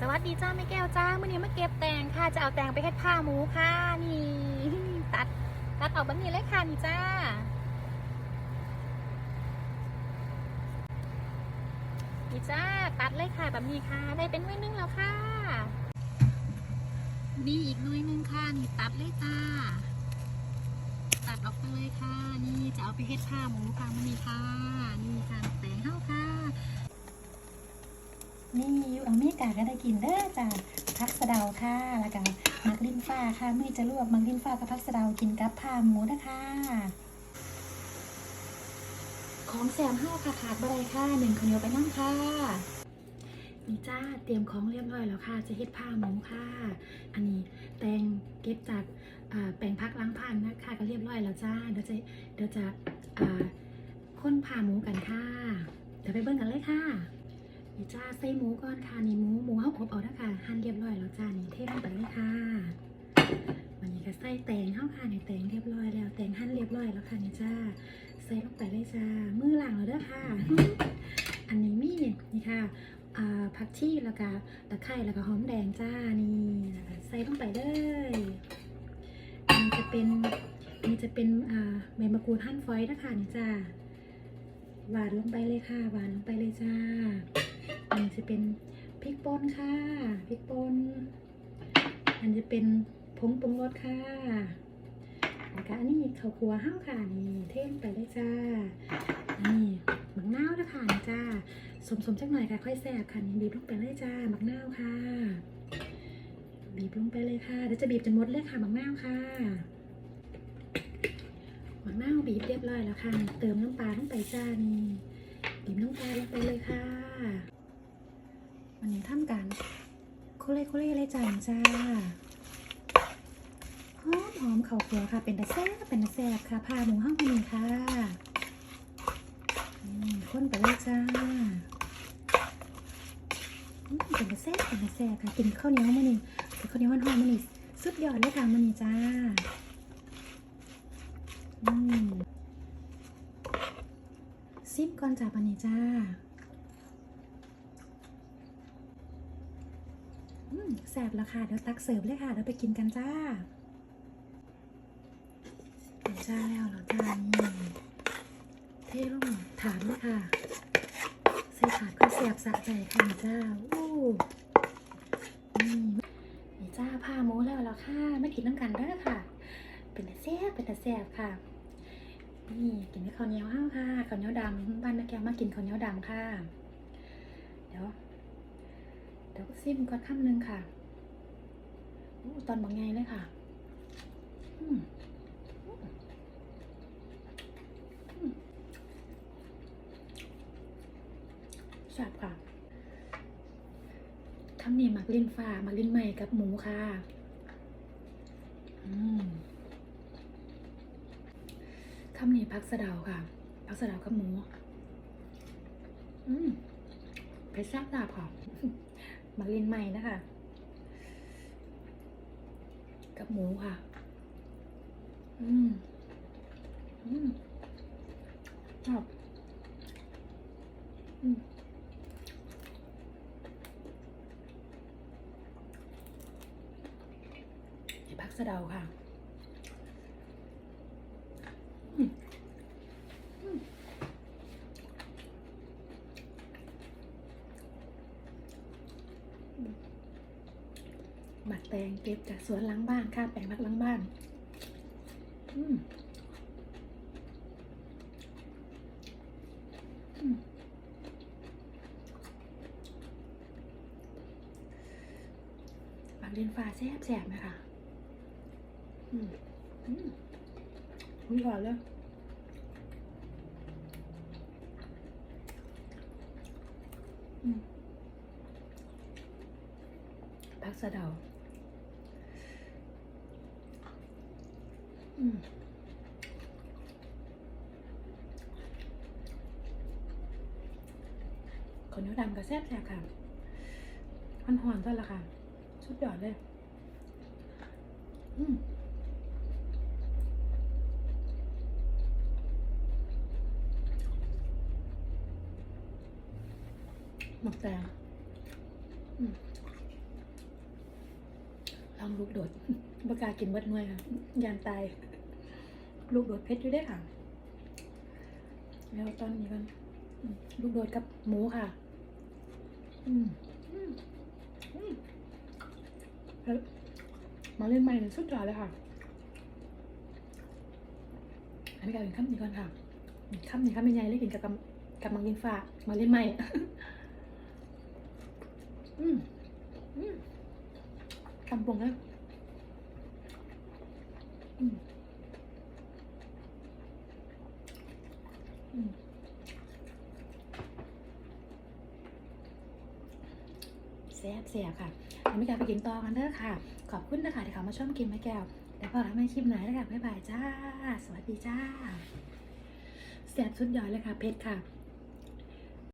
สวัสดีจ้าแม่แก้วจ้าเมื่อนี้มาเก็บแตงค่ะจะเอาแตงไปเฮ็ดผ้าหมูค่ะนี่ ตัดตัดออกแบบนี้เลยค่ะนี่จ้า นี่จ้าตัดเลยค่ะแบบนี้ค่ะ ได้เป็นหน้นึงแล้วค่ะนี่อีกหน้อยนึงค่ะนี่ตัดเลยจ้าตัดออกไปเลยค่ะ นี่จะเอาไปเฮ็ดผ้าหมูค่ะมื่อนี้ค่ะนี่ค่ะแตงเฮาค่ะ นี่อยู่อเมริกาก็ได้กินเด้อจ้ะพักสะเดาค่ะ แล้วก็มักลิ้นฟ้าค่ะมื่อจะลวกมักลิ้นฟ้ากับพักสะเดากินกับผ้าหมูนะคะของแซมห้าค่ะขาดบะไรค่ะหนึ่งข้าวเหนียวไปนั่งค่ะนี่จ้าเตรียมของเรียบร้อยแล้วค่ะ จะเฮ็ดผ้าหมูค่ะ อันนี้แตงเก็บจากแปลงพักล้างพันนะคะก็เรียบร้อยแล้วจ้าเดี๋ยวจะเดี๋ยวจะค้นผ้าหมูกันค่ะ เดี๋ยวไปเบิ่งกันเลยค่ะ นี่จ้าใส่หมูก่อนค่ะนี่หมูหมูเฮาอบเอาแล้วค่ะหั่นเรียบร้อยแล้วจ้านี่เทลงไปเลยค่ะวันนี้ก็ใส่แตงเฮาค่ะนี่แตงเรียบร้อยแล้วแตงหั่นเรียบร้อยแล้วค่ะนี่จ้าใส่ลงไปเลยจ้ามือล้างแล้วเด้อค่ะ อันนี้มีนี่ค่ะผักชีแล้วก็ตะไคร้แล้วก็หอมแดงจ้านี่ใส่ลงไปเลยอันนี้จะเป็นอันนี้จะเป็นใบมะกรูดหั่นฝอยนะคะนี่จ้าหวานลงไปเลยค่ะ หวานลงไปเลยจ้า นนี้จะเป็นพริกป่นค่ะพริกป่นอันจะเป็นผงปรุงรสค่ะแล้วก็อันนี้ข้าวคั่วห้าวค่ะนี่เทลงไปเลยจ้านี่หมักเน่าวนะคะจ้าสมสมๆจักหน่อยค่ะค่อยแซ่บค่ะนี่บีบลงไปเลยจ้าหมักเน่าค่ะ บีบลงไปเลยค่ะเดี๋ยวจะบีบจนหมดเลยค่ะหมักเน่าค่ะหมักเน่าบีบเรียบร้อยแล้วค่ะ เติมน้ำปลาลงไปจ้านี่บีบน้ำปลาลงไปเลยค่ะ วันนี้ทำการโคเล่โคเล่เลยจ้าจ้าหอมหอมเข่าเกลือค่ะ เป็นตะแซ่บเป็นตะแซ่บค่ะผ้าหมูห้องนี้ค่ะข้นไปเลยจ้าเป็นตะแซ่บเป็นตะแซ่บค่ะกินข้าวเหนียวมื้อนี้กินข้าวเหนียวหอมมื้อนี้สุดยอดเลยค่ะมื้อนี้จ้าอืมซิมก่อนจ้าปานนี้จ้า อืม แสบแล้วค่ะ เดี๋ยวตักเสิร์ฟเลยค่ะเดี๋ยวไปกินกันจ้าเป็นจ้าแล้วเหรอจ้านี่เทลงถาดเลยค่ะใส่ถาดก็แสบสะใจค่ะจ้าอู้นี่จ้าผ้าหมูแล้วแล้วค่ะ ไม่กินน้ำกันเด้อค่ะ เป็นแต่แซ่บเป็นแต่แซ่บค่ะนี่กินข้าวเหนียวห้าวค่ะข้าวเหนียวดำบ้านแม่แก้วมากินข้าวเหนียวดำค่ะ ดี๋ยวซิมก่อนคำหนึ่งค่ะอตอนบางไงเลยค่ะแซ่บค่ะคำนี้หมักลิ้นฟ้ามักลิ้นใหม่กับหมูค่ะอืมคำนี้พักสะเดาค่ะ พักสะเดากับหมู อืมไปแซ่บดาบค่ะ มาลินใหม่นะคะ กับหมูค่ะ อืม อืมชอบอืมนี่พักสะเดาค่ะ อืมอืม หมัก แตงเก็บจากสวนหล้างบ้านค่ะแปลงพักหล้างบ้านอืมอืมหมักเลียนฟ้าแซ่บแซ่บไหมคะอืมอืมอุ้ยหวานเลยอืมพักสะเดา ขนเนียวดำกับแซ่บแซ่บค่ะมันหอนๆซะละค่ะ สุดยอดเลย อืมหมกแตงอืม องลูกโดดบกากินเบิดหน่วยค่ะยานตาย ลูกโดดเพชรอยู่ได้ค่ะ แล้วตอนนี้กันลูกโดดกับหมูค่ะ อืมมาเล่นใหม่เลยสุดยอดเลยค่ะอันนี้กลายเป็นคำนี้ก่อนค่ะคำนี้คำเป็นไงเลยกินกับกำกับมังยินฟ้ามาเล่นใหม่อืมอืม คำปรุงนะอืมอืมแซ่บแซ่บค่ะอันนี้กายไปกินต่อกันเด้อค่ะ ขอบคุณนะคะที่เขามาชมกินแม่แก้ว แล้วพอกันไม่คลิปไหนแล้วค่ะบ๊ายบายจ้า สวัสดีจ้า แซ่บสุดยอดเลยค่ะเพชรค่ะ